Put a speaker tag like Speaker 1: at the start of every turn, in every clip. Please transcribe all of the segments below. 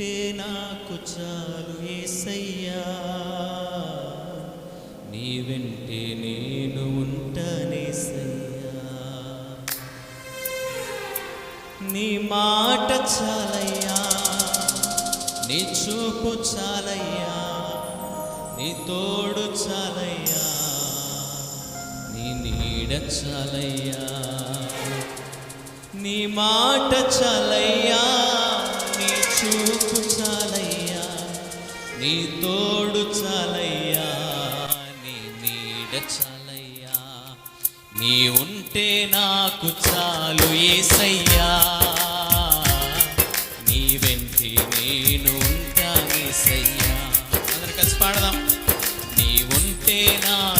Speaker 1: ఉంటే నాకు చాలు ఏసయ్యా. నీ వెంటే నేను ఉంటనే సయ్యా నీ మాట చాలయ్యా. నీ చూపు చాలయ్యా. నీ తోడు చాలయ్యా. నీ నీడ చాలయ్యా. నీ మాట చాలయ్యా. చూపు చాలయ్యా నీ తోడు చాలయ్యా. నీ నీడ చాలయ్యా. నీ ఉంటే నాకు చాలు ఏసయ్యా. నీ వెంటి నేను ఉంటా ఏసయ్యా. అందరు కలిసి పాడదాం. నీ ఉంటే నా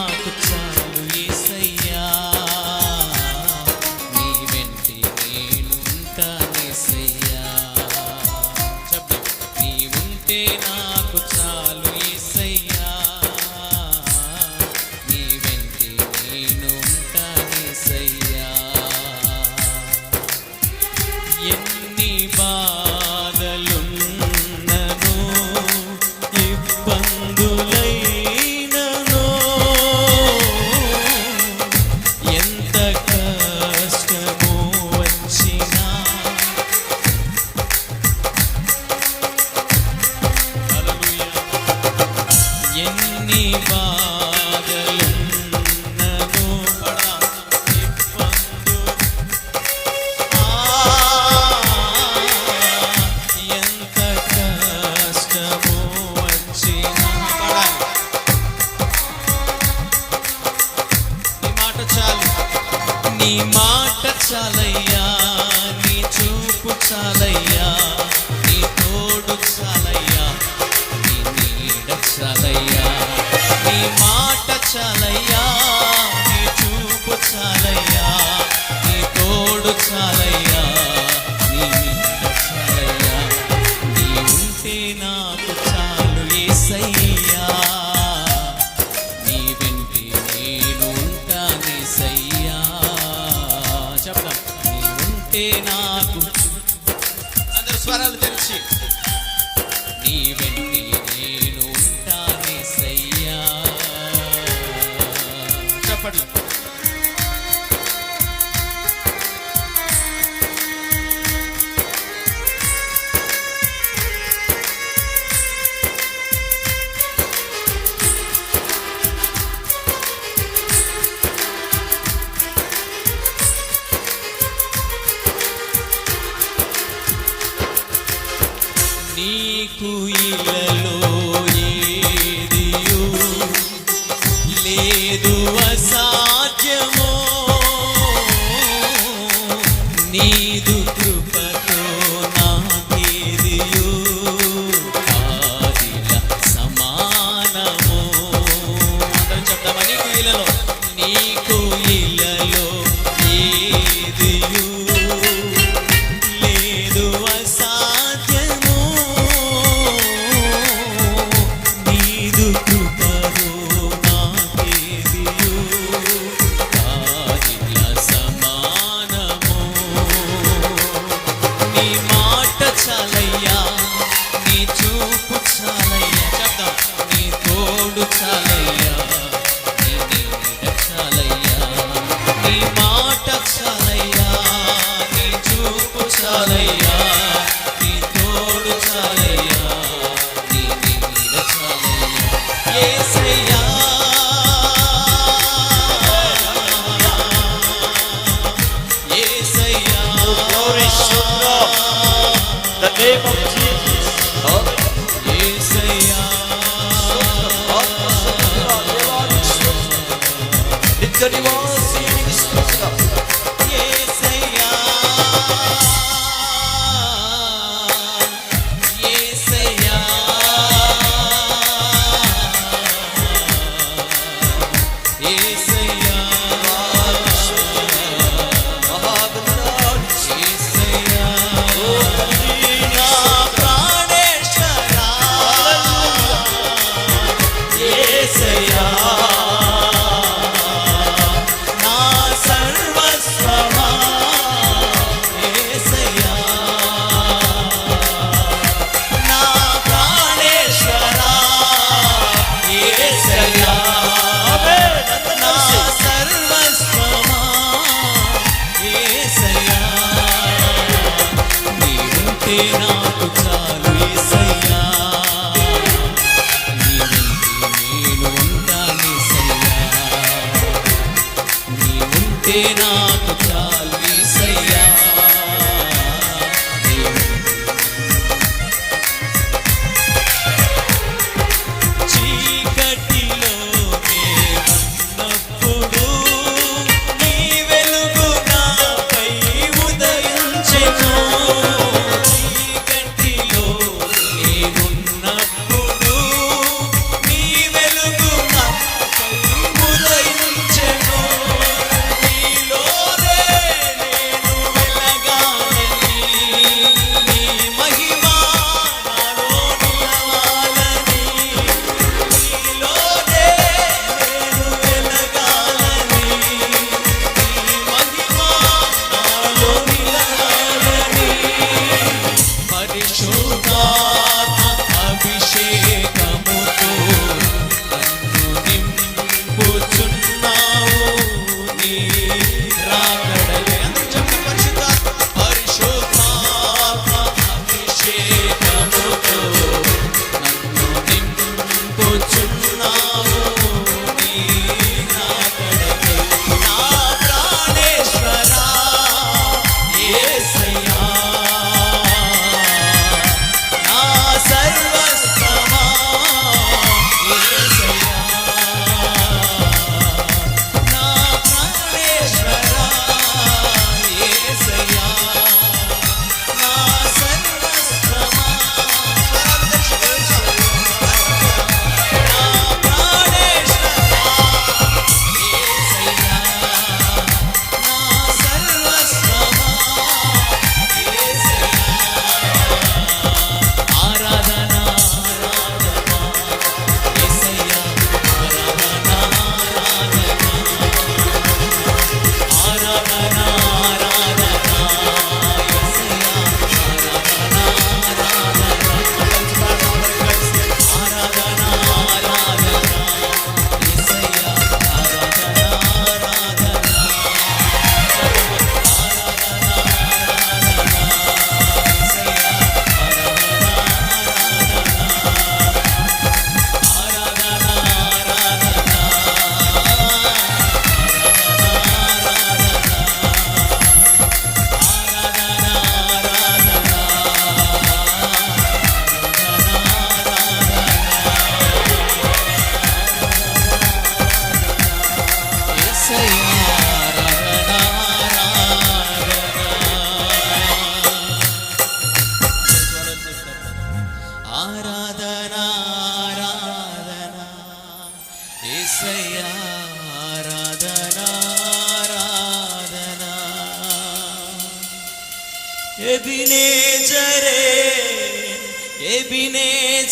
Speaker 2: you're the
Speaker 1: one.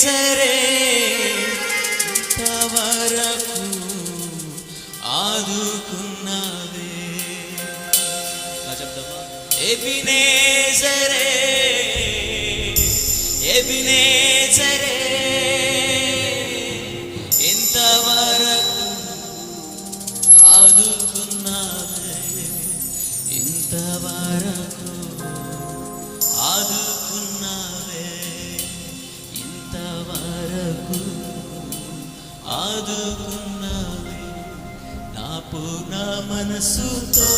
Speaker 1: చేరే ఇంతవరకు ఆదుకున్నావే ఎబినేజరే మనసుతో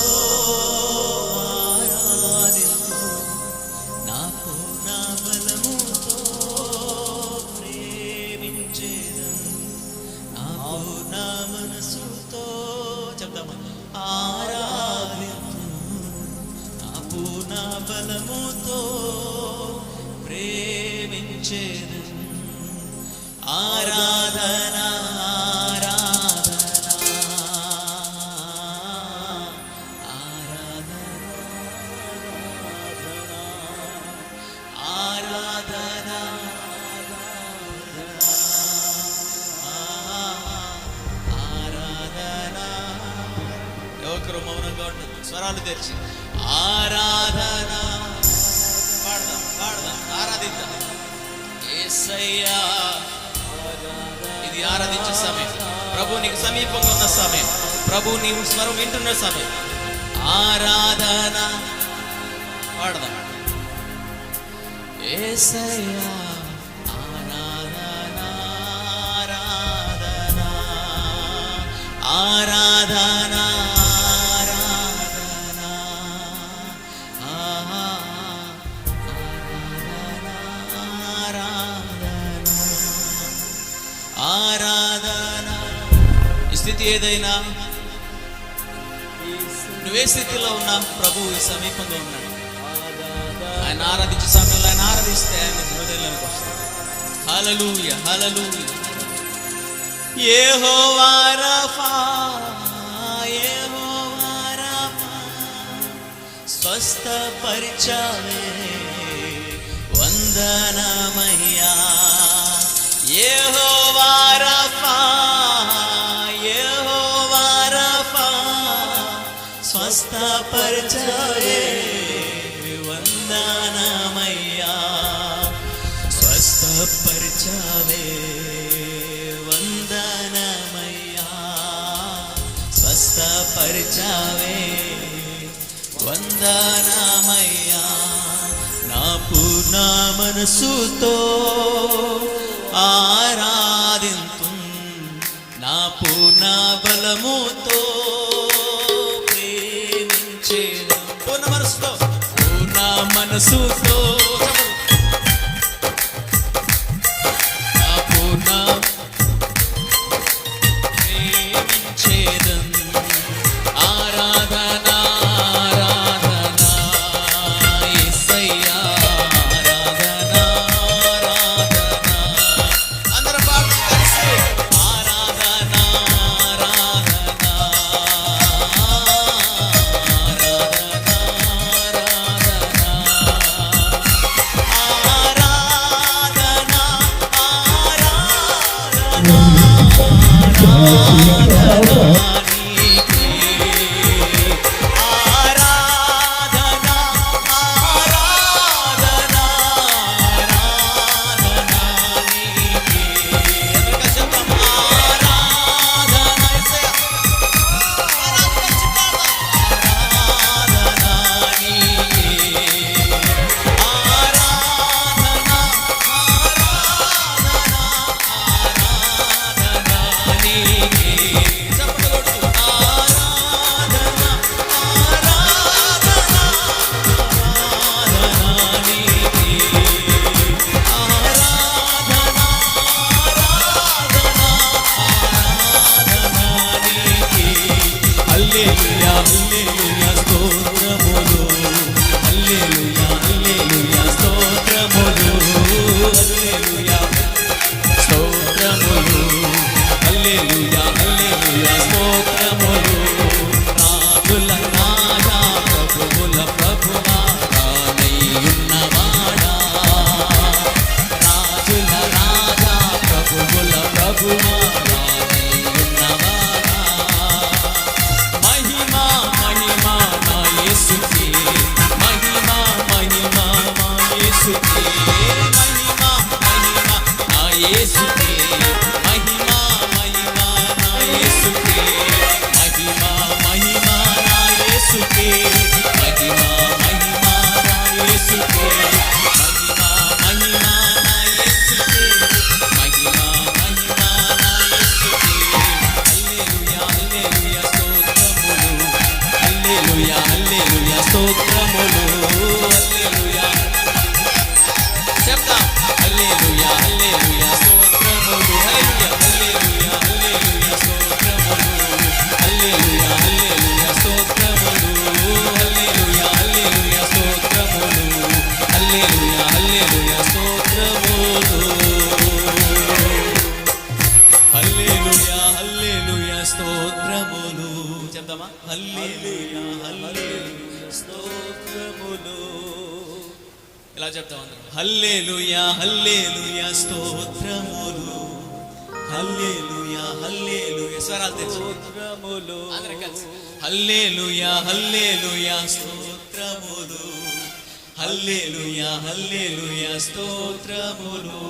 Speaker 1: స్వరాలు తెరిచి ఆరాధన పాడదాం పాడదాం ఆరాధిద్దాం. ఇది ఆరాధించే సమయం. ప్రభు నీకు సమీపంగా ఉన్న సమయం. ప్రభు నీవు స్వరం వింటున్న సమయం. ఆరాధన పాడదాం. ఆరాధన ఆరాధన. ఏదైనా నువ్వే స్థితిలో ఉన్నా ప్రభు సమీపంగా ఉన్నాడు. ఆయన ఆరాధించే సమయంలో ఆయన ఆరాధిస్తే ఆయన హృదయంలోకి వస్తాడు. హలలు హలలు ఏ హో వారఫా ఏ హో స్వస్థ పరిచావే వందనమహి బలపరిచావే వందనామయ్యా నా పూర్ణ మనసుతో ఆరాధింతు నా పూర్ణ బలముతో ప్రేమించే పూర్ణ మనసుతో పూర్ణ మనసుతో చెప్దామా? స్తోత్రములు. ఇలా చెప్తాం హల్లేలుయా హల్లేలుయా స్తోత్రములు. Hallelujah hallelujah. స్వరాలు స్తోత్రములు. హల్లేలుయా హల్లేలుయా స్తోత్రములు. హల్లేలుయా హల్లేలుయా స్తోత్రములు.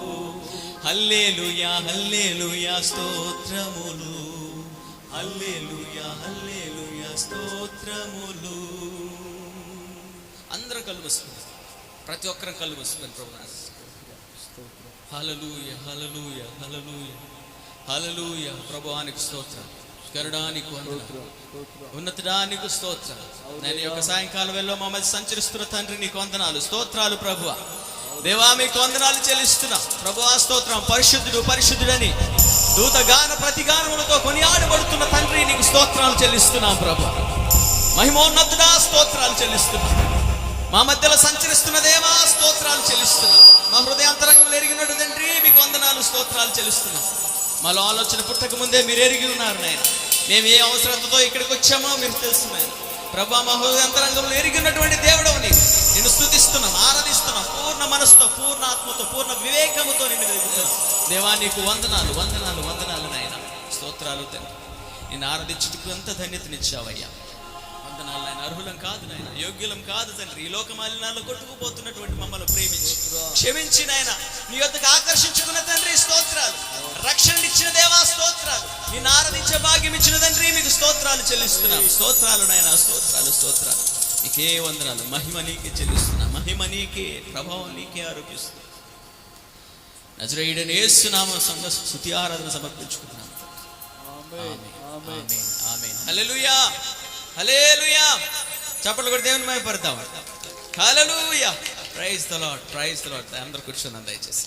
Speaker 1: హల్లేలుయా హల్లేలుయా స్తోత్రములు. స్తోత్రములు. అందరూ కళ్ళు వస్తుంది ప్రతి ఒక్కరం కళ్ళు వస్తుంది ప్రభు హలలుయ హలలుయ హలలుయ హలలుయ ప్రభువానికి స్తోత్రం. గరుడానికి ఉన్నతడానికి స్తోత్రం. నేను యొక్క సాయంకాలం వెళ్ళో మమ్మల్ని సంచరిస్తున్న తండ్రి నీ కొందనాలు స్తోత్రాలు ప్రభువ దేవామి కొందనాలు చెల్లిస్తున్నా. ప్రభువా స్తోత్రం పరిశుద్ధుడు పరిశుద్ధుడని. దూతగాన ప్రతిగానములతో కొనియాడబడుతున్న తండ్రి నీకు స్తోత్రాలు చెల్లిస్తున్నాం ప్రభు. మహిమోన్నతుడా స్తోత్రాలు చెల్లిస్తున్నాం. మా మధ్యలో సంచరిస్తున్న దేవా స్తోత్రాలు చెల్లిస్తున్నాం. మా హృదయాంతరంగంలో ఎరిగినట్టు తండ్రి మీకు వందనాలు స్తోత్రాలు చెల్లిస్తున్నాం. మాలో ఆలోచన పుట్టక ముందే మీరు ఎరిగి ఉన్నారు నాయన. మేము ఏ అవసరతతో ఇక్కడికి వచ్చామో మీరు తెలుస్తున్నాయి ప్రభా మా హృదయాంతరంగంలో ఎరిగినటువంటి దేవుడవు నీకు నిన్ను స్థుతిస్తున్నాం ఆరాధిస్తున్నాం పూర్ణ మనసుతో పూర్ణ ఆత్మతో పూర్ణ వివేకముతో నిన్ను వెలుగుతాం దేవా నీకు వందనాలు వందనాలు వందనాలు నాయన. స్తోత్రాలు తండ్రి. నిన్ను ఆరాధించుటకు ఎంత ధన్యతనిచ్చావయ్యా. వందనాలు నాయన. అర్హులం కాదు నాయన. యోగ్యులం కాదు తండ్రి. ఈ లోక మాలినాల్లో కొట్టుకుపోతున్నటువంటి మమ్మల్ని ప్రేమించి క్షమించి నాయన. నీ యొద్దకు ఆకర్షించుకున్న తండ్రి స్తోత్రాలు. రక్షణ ఇచ్చిన దేవా స్తోత్రాలు. నిన్ను ఆరాధించే భాగ్యం ఇచ్చిన తండ్రి మీకు స్తోత్రాలు చెల్లిస్తున్నాం. స్తోత్రాలు నాయన స్తోత్రాలు స్తోత్రాలు. నీకే వందనాలు. మహిమ నీకే చెల్లిస్తున్నా. మహిమ నీకే ప్రభావం నీకే ఆరోపిస్తున్నా. నజరేయుడని ఏసునామ సంఘ స్థుతి ఆరాధన సమర్పించుకుంటున్నాం హల్లెలూయా. హల్లెలూయా. చప్పట్లు కూడా దేవుని మహిమపడతాం hallelujah. Praise the Lord praise the Lord అందరూ కూర్చున్నాం దయచేసి.